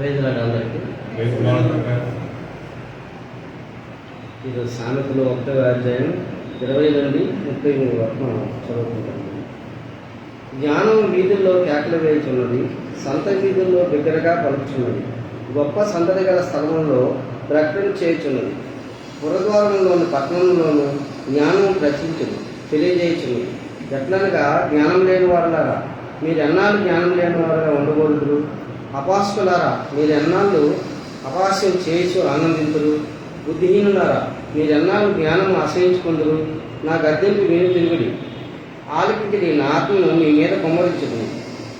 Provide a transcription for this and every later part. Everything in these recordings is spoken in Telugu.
ప్రైజ్లాడు అందరికీ ఇది సామెతలు ఒకటో అధ్యాయం ఇరవై నుండి ముప్పై మూడు వరకు మనం చదువుకుంటాము జ్ఞానం వీధుల్లో కేకలు వేయుచున్నది సంత వీధుల్లో బిగ్గరగా పలుకుచున్నది గొప్ప సందడి గల స్థలంలో ప్రకటన చేయుచున్నది. పురద్వారంలోని పట్టణంలోను జ్ఞానం రచించును తెలియజేయుచున్నది. ఎట్లనగా జ్ఞానం లేని వారులారా మీరు ఎన్నాళ్ళు జ్ఞానం లేని వారుగా ఉండకూడదు అపాసులారా మీరు ఎన్నాళ్ళు అపాస్యం చేయించు ఆనందింతురు బుద్ధిహీనులారా మీరు ఎన్నాళ్ళు జ్ఞానం ఆశ్రయించుకుందరు? నా గద్దెంపు విని తిరుగుడి. ఆలకించి నా ఆత్మను మీ మీద కుమ్మరించదు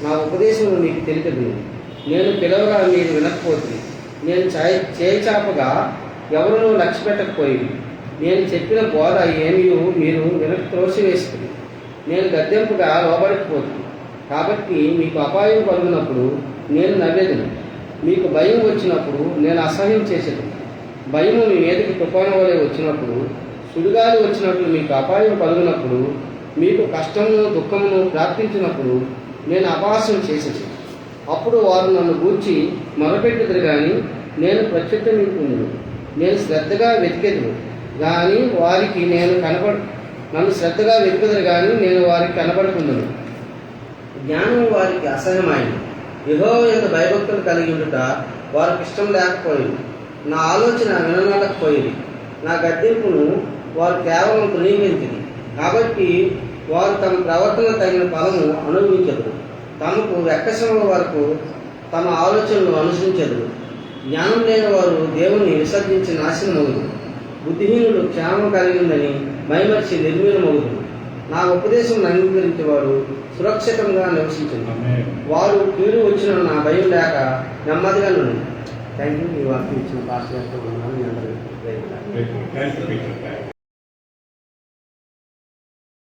నా ఉపదేశం మీకు తెలియదు నేను పిలవగా మీరు వినకపోతుంది నేను చాయ్ చేచాపగా ఎవరినూ లక్ష్య పెట్టకపోయి నేను చెప్పిన బోధ ఏమీ మీరు వెనక్కి త్రోసివేస్తుంది నేను గద్దెంపుగా లోబడిపోతుంది కాబట్టి మీకు అపాయం కలుగునప్పుడు నేను నవ్వేదను. మీకు భయం వచ్చినప్పుడు నేను అసహ్యం చేసేది. భయము మీ మీదకి తుఫాను వలె వచ్చినప్పుడు సుడిగాలి వచ్చినప్పుడు మీకు అపాయం కలుగునప్పుడు మీకు కష్టమును దుఃఖమును ప్రార్థించినప్పుడు నేను అపహాస్యం చేసేది. అప్పుడు వారు నన్ను గూర్చి మొరపెట్టుదురు కానీ నేను ప్రత్యుత్తమించుకుందును నేను శ్రద్ధగా వెతికెదును కానీ వారికి నేను కనపడ నన్ను శ్రద్ధగా వెతుకుదురు కానీ నేను వారికి కనపడుకుందును. జ్ఞానం వారికి అసహ్యమైంది యహో యొక్క భయభక్తులు కలిగి ఉండుట వారికి ఇష్టం లేకపోయింది నా ఆలోచన విననలేకపోయింది నా గద్దెంపును వారు కేవలం తృణీకరించింది కాబట్టి వారు తమ ప్రవర్తన తగిన ఫలము అనుభవించదు తమకు వెక్కసమ వరకు తమ ఆలోచనలు అనుసరించదు జ్ఞానం లేని వారు దేవుని విసర్జించి నాశనమగుదు బుద్ధిహీనుడు క్షేమం కలిగిందని మైమర్చి నిర్మీలమవుతుంది నా ఉపదేశం అంగీకరించేవాడు సురక్షితంగా నివసించింది వారు కీడు వచ్చిన నా భయం లేక నెమ్మదిగా నుండి. థ్యాంక్ యూ మీ వాక్యం ఇచ్చిన పాస్ చేస్తూ ఉన్నాను. మీ అందరికీ